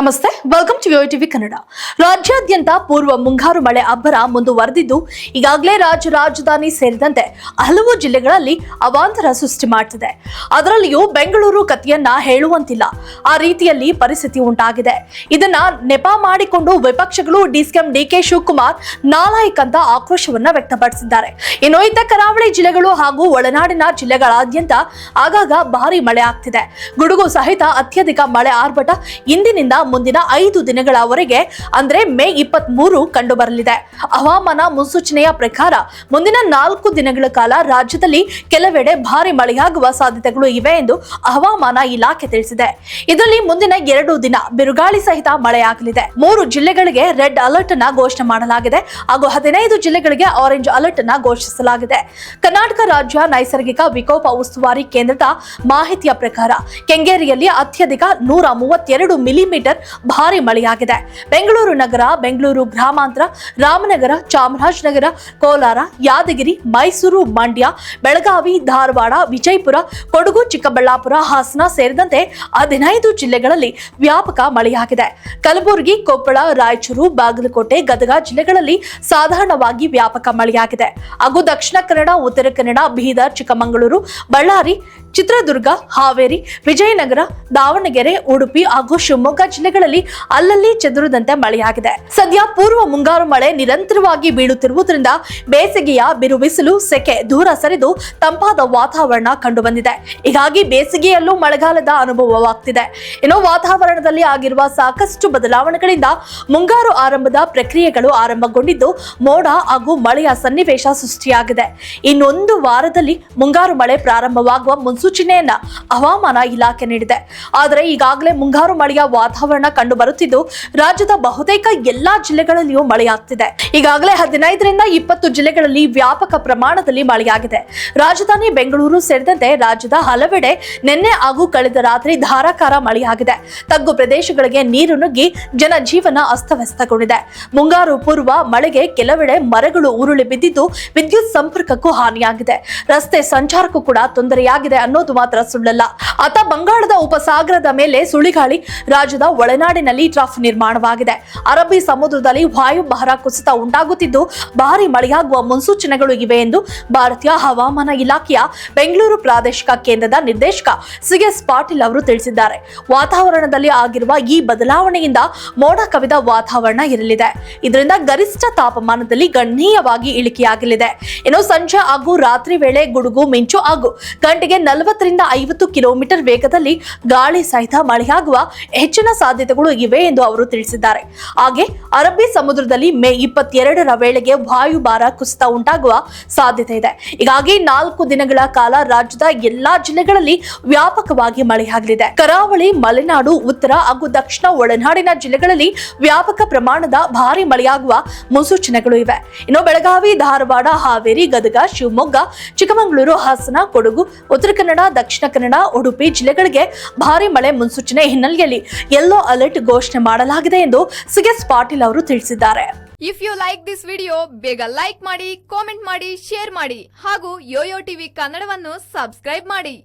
ನಮಸ್ತೆ welcome to TV Kannada ರಾಜ್ಯಾದ್ಯಂತ ಪೂರ್ವ ಮುಂಗಾರು ಮಳೆ ಅಬ್ಬರ ಮುಂದುವರೆದಿದ್ದು, ಈಗಾಗಲೇ ರಾಜ್ಯ ರಾಜಧಾನಿ ಸೇರಿದಂತೆ ಹಲವು ಜಿಲ್ಲೆಗಳಲ್ಲಿ ಅವಾಂತರ ಸೃಷ್ಟಿ ಮಾಡ್ತಿದೆ. ಅದರಲ್ಲಿಯೂ ಬೆಂಗಳೂರು ಕಥೆಯನ್ನ ಹೇಳುವಂತಿಲ್ಲ. ಆ ರೀತಿಯಲ್ಲಿ ಪರಿಸ್ಥಿತಿ ಉಂಟಾಗಿದೆ. ಇದನ್ನ ನೆಪ ಮಾಡಿಕೊಂಡು ವಿಪಕ್ಷಗಳು ಡಿಸಿಎಂ ಡಿಕೆ ಶಿವಕುಮಾರ್ ನಾಲಾಯಕ್ ಅಂತ ಆಕ್ರೋಶವನ್ನ ವ್ಯಕ್ತಪಡಿಸಿದ್ದಾರೆ. ಇನ್ನು ಇತ್ತ ಕರಾವಳಿ ಜಿಲ್ಲೆಗಳು ಹಾಗೂ ಒಳನಾಡಿನ ಜಿಲ್ಲೆಗಳಾದ್ಯಂತ ಆಗಾಗ ಭಾರಿ ಮಳೆ ಆಗ್ತಿದೆ. ಗುಡುಗು ಸಹಿತ ಅತ್ಯಧಿಕ ಮಳೆ ಆರ್ಭಟ ಇಂದಿನಿಂದ ಮುಂದಿನ ಐದು ದಿನಗಳವರೆಗೆ, ಅಂದ್ರೆ ಮೇ ಇಪ್ಪತ್ತ್ ಮೂರು ಕಂಡು ಬರಲಿದೆ ಹವಾಮಾನ ಮುನ್ಸೂಚನೆಯ ಪ್ರಕಾರ, ಮುಂದಿನ ನಾಲ್ಕು ದಿನಗಳ ಕಾಲ ರಾಜ್ಯದಲ್ಲಿ ಕೆಲವೆಡೆ ಭಾರಿ ಮಳೆಯಾಗುವ ಸಾಧ್ಯತೆಗಳು ಇವೆ ಎಂದು ಹವಾಮಾನ ಇಲಾಖೆ ತಿಳಿಸಿದೆ. ಇದರಲ್ಲಿ ಮುಂದಿನ ಎರಡು ದಿನ ಬಿರುಗಾಳಿ ಸಹಿತ ಮಳೆಯಾಗಲಿದೆ. ಮೂರು ಜಿಲ್ಲೆಗಳಿಗೆ ರೆಡ್ ಅಲರ್ಟ್ ಅನ್ನ ಘೋಷಣೆ ಮಾಡಲಾಗಿದೆ. ಹಾಗೂ ಹದಿನೈದು ಜಿಲ್ಲೆಗಳಿಗೆ ಆರೆಂಜ್ ಅಲರ್ಟ್ ಅನ್ನ ಘೋಷಿಸಲಾಗಿದೆ. ಕರ್ನಾಟಕ ರಾಜ್ಯ ನೈಸರ್ಗಿಕ ವಿಕೋಪ ಉಸ್ತುವಾರಿ ಕೇಂದ್ರದ ಮಾಹಿತಿಯ ಪ್ರಕಾರ, ಕೆಂಗೇರಿಯಲ್ಲಿ ಅತ್ಯಧಿಕ ನೂರ ಮೂವತ್ತೆರಡು ಮಿಲಿಮೀಟರ್ ಭಾರಿ ಮಳೆಯಾಗಿದೆ. ಬೆಂಗಳೂರು ನಗರ, ಬೆಂಗಳೂರು ಗ್ರಾಮಾಂತರ, ರಾಮನಗರ ಚಾಮರಾಜನಗರ ಕೋಲಾರ, ಯಾದಗಿರಿ, ಮೈಸೂರು, ಮಂಡ್ಯ, ಬೆಳಗಾವಿ, ಧಾರವಾಡ, ವಿಜಯಪುರ, ಕೊಡಗು, ಚಿಕ್ಕಬಳ್ಳಾಪುರ, ಹಾಸನ ಸೇರಿದಂತೆ ಹದಿನೈದು ಜಿಲ್ಲೆಗಳಲ್ಲಿ ವ್ಯಾಪಕ ಮಳೆಯಾಗಿದೆ. ಕಲಬುರಗಿ, ಕೊಪ್ಪಳ, ರಾಯಚೂರು, ಬಾಗಲಕೋಟೆ, ಗದಗ ಜಿಲ್ಲೆಗಳಲ್ಲಿ ಸಾಧಾರಣವಾಗಿ ವ್ಯಾಪಕ ಮಳೆಯಾಗಿದೆ. ಹಾಗೂ ದಕ್ಷಿಣ ಕನ್ನಡ, ಉತ್ತರ ಕನ್ನಡ, ಬೀದರ್, ಚಿಕ್ಕಮಗಳೂರು, ಬಳ್ಳಾರಿ, ಚಿತ್ರದುರ್ಗ, ಹಾವೇರಿ, ವಿಜಯನಗರ, ದಾವಣಗೆರೆ, ಉಡುಪಿ ಹಾಗೂ ಶಿವಮೊಗ್ಗ ಜಿಲ್ಲೆಗಳಲ್ಲಿ ಅಲ್ಲಲ್ಲಿ ಚದುರದಂತೆ ಮಳೆಯಾಗಿದೆ. ಸದ್ಯ ಪೂರ್ವ ಮುಂಗಾರು ಮಳೆ ನಿರಂತರವಾಗಿ ಬೀಳುತ್ತಿರುವುದರಿಂದ ಬೇಸಿಗೆಯ ಬಿರುಬಿಸಿಲು ಸೆಕೆ ದೂರ ಸರಿದು ತಂಪಾದ ವಾತಾವರಣ ಕಂಡು ಬಂದಿದೆ ಹೀಗಾಗಿ ಬೇಸಿಗೆಯಲ್ಲೂ ಮಳೆಗಾಲದ ಅನುಭವವಾಗ್ತಿದೆ. ಇನ್ನು ವಾತಾವರಣದಲ್ಲಿ ಆಗಿರುವ ಸಾಕಷ್ಟು ಬದಲಾವಣೆಗಳಿಂದ ಮುಂಗಾರು ಆರಂಭದ ಪ್ರಕ್ರಿಯೆಗಳು ಆರಂಭಗೊಂಡಿದ್ದು, ಮೋಡ ಹಾಗೂ ಮಳೆಯ ಸನ್ನಿವೇಶ ಸೃಷ್ಟಿಯಾಗಿದೆ. ಇನ್ನೊಂದು ವಾರದಲ್ಲಿ ಮುಂಗಾರು ಮಳೆ ಪ್ರಾರಂಭವಾಗುವ ಮುನ್ಸೂಚನೆಯನ್ನ ಹವಾಮಾನ ಇಲಾಖೆ ನೀಡಿದೆ. ಆದರೆ ಈಗಾಗಲೇ ಮುಂಗಾರು ಮಳೆಯ ವಾತಾವರಣ ಕಂಡು ಬರುತ್ತಿದ್ದು ರಾಜ್ಯದ ಬಹುತೇಕ ಎಲ್ಲಾ ಜಿಲ್ಲೆಗಳಲ್ಲಿಯೂ ಮಳೆಯಾಗ್ತಿದೆ. ಈಗಾಗಲೇ ಹದಿನೈದರಿಂದ ಇಪ್ಪತ್ತು ಜಿಲ್ಲೆಗಳಲ್ಲಿ ವ್ಯಾಪಕ ಪ್ರಮಾಣದಲ್ಲಿ ಮಳೆಯಾಗಿದೆ. ರಾಜಧಾನಿ ಬೆಂಗಳೂರು ಸೇರಿದಂತೆ ರಾಜ್ಯದ ಹಲವೆಡೆ ನಿನ್ನೆ ಹಾಗೂ ಕಳೆದ ರಾತ್ರಿ ಧಾರಾಕಾರ ಮಳೆಯಾಗಿದೆ. ತಗ್ಗು ಪ್ರದೇಶಗಳಿಗೆ ನೀರು ನುಗ್ಗಿ ಜನಜೀವನ ಅಸ್ತವ್ಯಸ್ತಗೊಂಡಿದೆ. ಮುಂಗಾರು ಪೂರ್ವ ಮಳೆಗೆ ಕೆಲವೆಡೆ ಮರಗಳು ಉರುಳಿ ಬಿದ್ದಿದ್ದು, ವಿದ್ಯುತ್ ಸಂಪರ್ಕಕ್ಕೂ ಹಾನಿಯಾಗಿದೆ. ರಸ್ತೆ ಸಂಚಾರಕ್ಕೂ ಕೂಡ ತೊಂದರೆಯಾಗಿದೆ ಅನ್ನೋದು ಮಾತ್ರ ಸುಳ್ಳಲ್ಲ. ಆತ ಬಂಗಾಳದ ಉಪಸಾಗರದ ಮೇಲೆ ಸುಳಿಗಾಳಿ, ರಾಜ್ಯದ ಒಳನಾಡಿನಲ್ಲಿ ಟ್ರಫ್ ನಿರ್ಮಾಣವಾಗಿದೆ. ಅರಬ್ಬಿ ಸಮುದ್ರದಲ್ಲಿ ವಾಯುಭಾರ ಕುಸಿತ ಉಂಟಾಗುತ್ತಿದ್ದು, ಭಾರಿ ಮಳೆಯಾಗುವ ಮುನ್ಸೂಚನೆಗಳು ಇವೆ ಎಂದು ಭಾರತೀಯ ಹವಾಮಾನ ಇಲಾಖೆಯ ಬೆಂಗಳೂರು ಪ್ರಾದೇಶಿಕ ಕೇಂದ್ರದ ನಿರ್ದೇಶಕ ಸಿಎಸ್ ಪಾಟೀಲ್ ಅವರು ತಿಳಿಸಿದ್ದಾರೆ. ವಾತಾವರಣದಲ್ಲಿ ಆಗಿರುವ ಈ ಬದಲಾವಣೆಯಿಂದ ಮೋಡ ಕವಿದ ವಾತಾವರಣ ಇರಲಿದೆ. ಇದರಿಂದ ಗರಿಷ್ಠ ತಾಪಮಾನದಲ್ಲಿ ಗಣನೀಯವಾಗಿ ಇಳಿಕೆಯಾಗಲಿದೆ. ಇನ್ನು ಸಂಜೆ ಹಾಗೂ ರಾತ್ರಿ ವೇಳೆ ಗುಡುಗು, ಮಿಂಚು ಹಾಗೂ ಗಂಟೆಗೆ ನಲವತ್ತರಿಂದ ಐವತ್ತು ಕಿಲೋಮೀಟರ್ ವೇಗದಲ್ಲಿ ಗಾಳಿ ಸಹಿತ ಮಳೆಯಾಗುವ ಹೆಚ್ಚಿನ ಸಾಧ್ಯತೆಗಳು ಇವೆ ಎಂದು ಅವರು ತಿಳಿಸಿದ್ದಾರೆ. ಹಾಗೆ ಅರಬ್ಬಿ ಸಮುದ್ರದಲ್ಲಿ ಮೇ ಇಪ್ಪತ್ತೆರಡರ ವೇಳೆಗೆ ವಾಯುಭಾರ ಕುಸಿತ ಉಂಟಾಗುವ ಸಾಧ್ಯತೆ ಇದೆ. ಹೀಗಾಗಿ ನಾಲ್ಕು ದಿನಗಳ ಕಾಲ ರಾಜ್ಯದ ಎಲ್ಲಾ ಜಿಲ್ಲೆಗಳಲ್ಲಿ ವ್ಯಾಪಕವಾಗಿ ಮಳೆಯಾಗಲಿದೆ. ಕರಾವಳಿ, ಮಲೆನಾಡು, ಉತ್ತರ ಹಾಗೂ ದಕ್ಷಿಣ ಒಳನಾಡಿನ ಜಿಲ್ಲೆಗಳಲ್ಲಿ ವ್ಯಾಪಕ ಪ್ರಮಾಣದ ಭಾರಿ ಮಳೆಯಾಗುವ ಮುನ್ಸೂಚನೆಗಳು ಇವೆ. ಇನ್ನು ಬೆಳಗಾವಿ, ಧಾರವಾಡ, ಹಾವೇರಿ, ಗದಗ, ಶಿವಮೊಗ್ಗ, ಚಿಕ್ಕಮಗಳೂರು, ಹಾಸನ, ಕೊಡಗು, ಉತ್ತರ ಕನ್ನಡ, ದಕ್ಷಿಣ ಕನ್ನಡ, ಉಡುಪಿ ಜಿಲ್ಲೆಗಳಿಗೆ ಭಾರಿ ಮಳೆ ಮುನ್ಸೂಚನೆ ಹಿನ್ನೆಲೆಯಲ್ಲಿ ಯೆಲ್ಲೋ ಅಲರ್ಟ್ ಘೋಷಣೆ ಮಾಡಲಾಗಿದೆ ಎಂದು ಸುಗೇಶ್ ಪಾಟೀಲ್ ಅವರು ತಿಳಿಸಿದ್ದಾರೆ. If you like this video ಬೇಗ ಲೈಕ್ ಮಾಡಿ ಕಾಮೆಂಟ್ ಮಾಡಿ ಶೇರ್ ಮಾಡಿ ಹಾಗೂ ಯೋಯೋ ಟಿವಿ ಕನ್ನಡವನ್ನು ಸಬ್ಸ್ಕ್ರೈಬ್ ಮಾಡಿ.